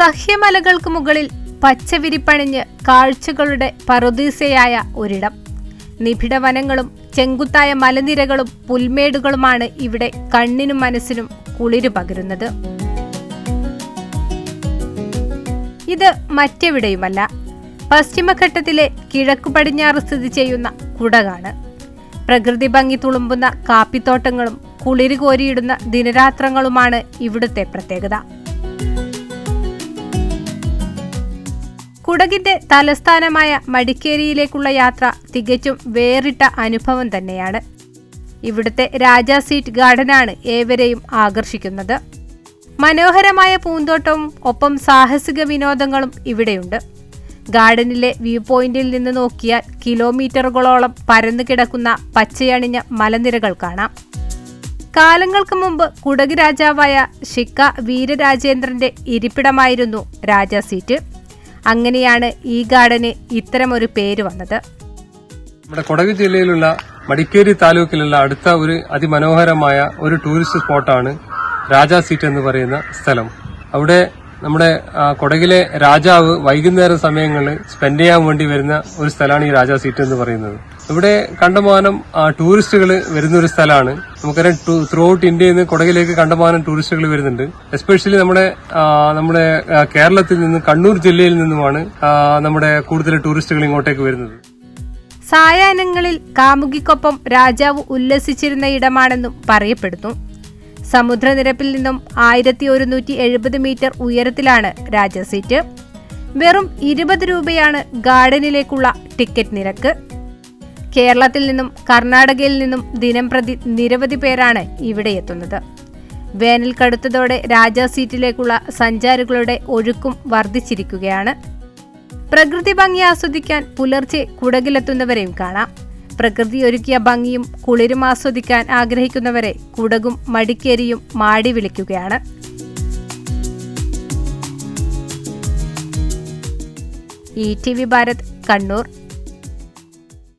സഹ്യമലകൾക്ക് മുകളിൽ പച്ചവിരിപ്പണിഞ്ഞ് കാഴ്ചകളുടെ പറുദീസയായ ഒരിടം. നിബിഡ വനങ്ങളും ചെങ്കുത്തായ മലനിരകളും പുൽമേടുകളുമാണ് ഇവിടെ കണ്ണിനും മനസ്സിനും കുളിരു പകരുന്നത്. ഇത് മറ്റെവിടെയുമല്ല. പശ്ചിമഘട്ടത്തിലെ കിഴക്കു പടിഞ്ഞാറ് സ്ഥിതി ചെയ്യുന്ന കുടകാണ്. പ്രകൃതി ഭംഗി തുളുമ്പുന്ന കാപ്പിത്തോട്ടങ്ങളും കുളിര് കോരിയിടുന്ന ദിനരാത്രങ്ങളുമാണ് ഇവിടുത്തെ പ്രത്യേകത. കുടകിന്റെ തലസ്ഥാനമായ മടിക്കേരിയിലേക്കുള്ള യാത്ര തികച്ചും വേറിട്ട അനുഭവം തന്നെയാണ്. ഇവിടുത്തെ രാജാ സീറ്റ് ഗാർഡനാണ് ഏവരെയും ആകർഷിക്കുന്നത്. മനോഹരമായ പൂന്തോട്ടവും ഒപ്പം സാഹസിക വിനോദങ്ങളും ഇവിടെയുണ്ട്. ഗാർഡനിലെ വ്യൂ പോയിന്റിൽ നിന്ന് നോക്കിയാൽ കിലോമീറ്ററുകളോളം പരന്നു കിടക്കുന്ന പച്ചയണിഞ്ഞ മലനിരകൾ കാണാം. കാലങ്ങൾക്ക് മുമ്പ് കുടക് രാജാവായ ഷിക്ക വീരരാജേന്ദ്രന്റെ ഇരിപ്പിടമായിരുന്നു രാജാ സീറ്റ്. അങ്ങനെയാണ് ഈ ഗാർഡന് ഇത്തരമൊരു പേര് വന്നത്. നമ്മുടെ കൊടക് ജില്ലയിലുള്ള മടിക്കേരി താലൂക്കിലുള്ള അടുത്ത ഒരു അതിമനോഹരമായ ഒരു ടൂറിസ്റ്റ് സ്പോട്ടാണ് രാജാ സീറ്റ് എന്ന് പറയുന്ന സ്ഥലം. അവിടെ നമ്മുടെ കൊടകിലെ രാജാവ് വൈകുന്നേരം സമയങ്ങളിൽ സ്പെൻഡ് ചെയ്യാൻ വേണ്ടി വരുന്ന ഒരു സ്ഥലമാണ് ഈ രാജാ സീറ്റ് എന്ന് പറയുന്നത്. ഇവിടെ കണ്ടമാനം ടൂറിസ്റ്റുകൾ വരുന്ന ഒരു സ്ഥലമാണ്. നമുക്കറിയാം ത്രൂ ഔട്ട് ഇന്ത്യയിൽ നിന്ന് കൊടകിലേക്ക് കണ്ടമാനം ടൂറിസ്റ്റുകൾ വരുന്നുണ്ട്. എസ്പെഷ്യലി നമ്മുടെ നമ്മുടെ കേരളത്തിൽ നിന്ന് കണ്ണൂർ ജില്ലയിൽ നിന്നുമാണ് നമ്മുടെ കൂടുതൽ ടൂറിസ്റ്റുകൾ ഇങ്ങോട്ടേക്ക് വരുന്നത്. സായാഹ്നങ്ങളിൽ കാമുകിക്കൊപ്പം രാജാവ് ഉല്ലസിച്ചിരുന്ന ഇടമാണെന്നും പറയപ്പെടുന്നു. സമുദ്രനിരപ്പിൽ നിന്നും ആയിരത്തി ഒരുന്നൂറ്റി എഴുപത് മീറ്റർ ഉയരത്തിലാണ് രാജസീറ്റ് വെറും ഇരുപത് രൂപയാണ് ഗാർഡനിലേക്കുള്ള ടിക്കറ്റ് നിരക്ക്. കേരളത്തിൽ നിന്നും കർണാടകയിൽ നിന്നും ദിനം പ്രതി നിരവധി പേരാണ് ഇവിടെ എത്തുന്നത്. വേനൽ കടുത്തതോടെ രാജാ സീറ്റിലേക്കുള്ള സഞ്ചാരികളുടെ ഒഴുക്കും വർദ്ധിച്ചിരിക്കുകയാണ്. പ്രകൃതി ഭംഗി ആസ്വദിക്കാൻ പുലർച്ചെ കുടകിലെത്തുന്നവരെയും കാണാം. പ്രകൃതി ഒരുക്കിയ ഭംഗിയും കുളിരും ആസ്വദിക്കാൻ ആഗ്രഹിക്കുന്നവരെ കുടകും മടിക്കേരിയും മാടി വിളിക്കുകയാണ്. E T V Bharat Kannur.